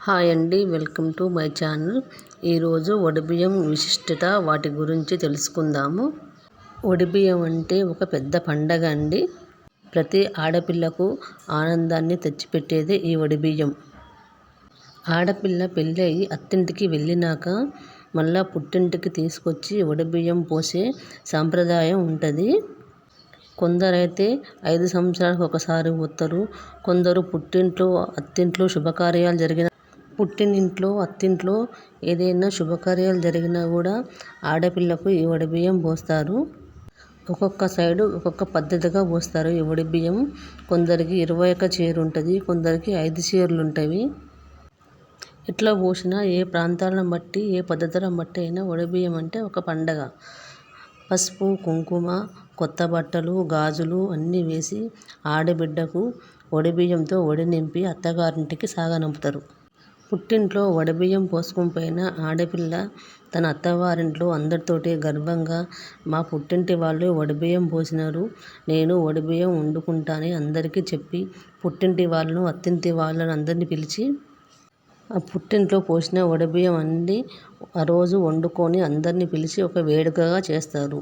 Hi అండి welcome to my channel. ఈరోజు వడిబియ్యం విశిష్టత వాటి గురించి తెలుసుకుందాము. వడిబియ్యం అంటే ఒక పెద్ద పండగ అండి. ప్రతి ఆడపిల్లకు ఆనందాన్ని తెచ్చిపెట్టేది ఈ వడిబియ్యం ఆడపిల్ల పెళ్ళి అయ్యి అత్తింటికి వెళ్ళినాక మళ్ళా పుట్టింటికి తీసుకొచ్చి వడిబియ్యం పోసే సాంప్రదాయం ఉంటుంది. కొందరైతే ఐదు సంవత్సరాలకు ఒకసారి పోతారు కొందరు పుట్టింట్లో అత్తింట్లో శుభకార్యాలు జరిగిన పుట్టినింట్లో అత్తింట్లో ఏదైనా శుభకార్యాలు జరిగినా కూడా ఆడపిల్లకు ఈ వడిబియ్యం పోస్తారు. ఒక్కొక్క సైడు ఒక్కొక్క పద్ధతిగా పోస్తారు. ఈ వడిబియ్యం కొందరికి ఇరవై ఒక్క చీర ఉంటుంది కొందరికి ఐదు చీరలు ఉంటాయి ఎట్లా పోసినా ఏ ప్రాంతాలను బట్టి ఏ పద్ధతులను బట్టి అయినా వడిబియ్యం అంటే ఒక పండగ. పసుపు కుంకుమ కొత్త బట్టలు గాజులు అన్నీ వేసి ఆడబిడ్డకు వడిబియ్యంతో వడి నింపి అత్తగారింటికి సాగనంపుతారు. పుట్టింట్లో వడబియ్యం పోసుకొని ఆడపిల్ల తన అత్తవారింట్లో అందరితోటి గర్వంగా మా పుట్టింటి వాళ్ళు వడబియ్యం పోసినారు నేను వడిబియ్యం వండుకుంటానని అందరికీ చెప్పి పుట్టింటి వాళ్ళను అత్తింటి వాళ్ళను అందరినీ పిలిచి ఆ పుట్టింట్లో పోసిన వడబియ్యం అన్నీ ఆ రోజు వండుకొని అందరినీ పిలిచి ఒక వేడుకగా చేస్తారు.